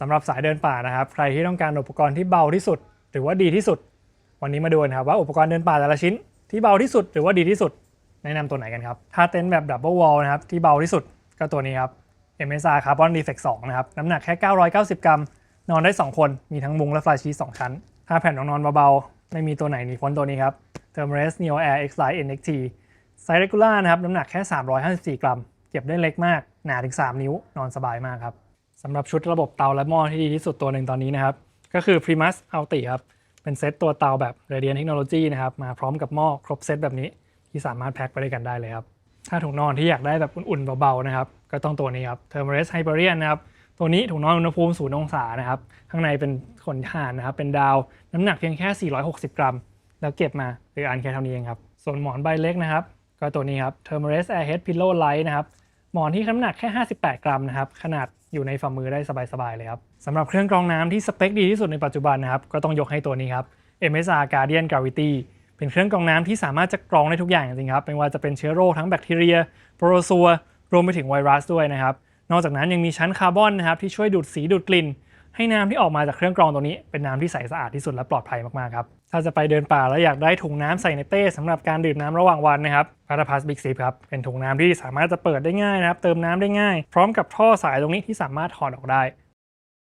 สำหรับสายเดินป่านะครับ ใครที่ต้องการอุปกรณ์ที่เบาที่สุด หรือว่าดีที่สุด วันนี้มาดูกันครับว่าอุปกรณ์เดินป่าแต่ละชิ้น ที่เบาที่สุดหรือว่าดีที่สุด แนะนำตัวไหนกันครับ ถ้าเต็นท์แบบดับเบิลวอลนะครับที่เบาที่สุดก็ตัวนี้ครับ MSR Carbon Defect 2นะครับน้ำหนักแค่ 990 กรัม นอนได้ 2 คนมีทั้งมุ้งและฟลายชีส2ชั้น ถ้าแผ่นรองนอนเบาๆไม่มีตัวไหนหนีพ้นตัวนี้ครับ Thermarest Neo Air X Lite NXT ไซส์ regular นะครับน้ำหนักแค่ 354 กรัม เก็บได้เล็กมาก หนาถึง 3 นิ้วนอนสบายมากครับ สำหรับชุดระบบเตาและหม้อที่ดีที่สุดตัวหนึ่งตอนนี้นะครับ ก็คือ Primus Ulti ครับ เป็นเซตตัวเตาแบบ Radiant Technology นะครับ มาพร้อมกับหม้อครบเซตแบบนี้ ที่สามารถแพ็คไปด้วยกันได้เลยครับ ถ้าถุงนอนที่อยากได้แบบอุ่นๆเบาๆนะครับ ก็ต้องตัวนี้ครับ Thermarest Hyperion นะครับ ตัวนี้ถุงนอนอุณหภูมิ0องศานะครับ ข้างในเป็นขนถ่านนะครับ เป็นดาว น้ำหนักเพียงแค่ 460 กรัม แล้วเก็บมาหรืออันแค่เท่านี้เองครับ ส่วนหมอนใบเล็กนะครับ ก็ตัวนี้ครับ Thermarest Airhead Pillow Light นะครับ หมอนที่น้ำหนักแค่ 58 กรัมนะครับ ขนาดอยู่ในฝ่ามือได้สบายๆเลยครับสำหรับเครื่องกรองน้ำที่สเปคดีที่สุดในปัจจุบันนะครับ ก็ต้องยกให้ตัวนี้ครับ MSR Guardian Gravity เป็นเครื่องกรองน้ำที่สามารถจะกรองได้ทุกอย่างจริงครับ ไม่ว่าจะเป็นเชื้อโรคทั้งแบคทีเรีย โปรโซัว รวมไปถึงไวรัสด้วยนะครับ นอกจากนั้นยังมีชั้นคาร์บอนนะครับที่ช่วยดูดสีดูดกลิ่น ให้น้ำที่ออกมาจากเครื่องกรองตัวนี้เป็นน้ำที่ใสสะอาดที่สุดและปลอดภัยมากๆครับ ถ้าจะไปเดินป่าแล้วอยากได้ถุงน้ำใส่ในเป้สำหรับการดื่มน้ำระหว่างวันนะครับพาราพัสบิ๊กซีครับ เป็นถุงน้ำที่สามารถจะเปิดได้ง่ายนะครับ เติมน้ำได้ง่าย พร้อมกับท่อสายตรงนี้ที่สามารถถอดออกได้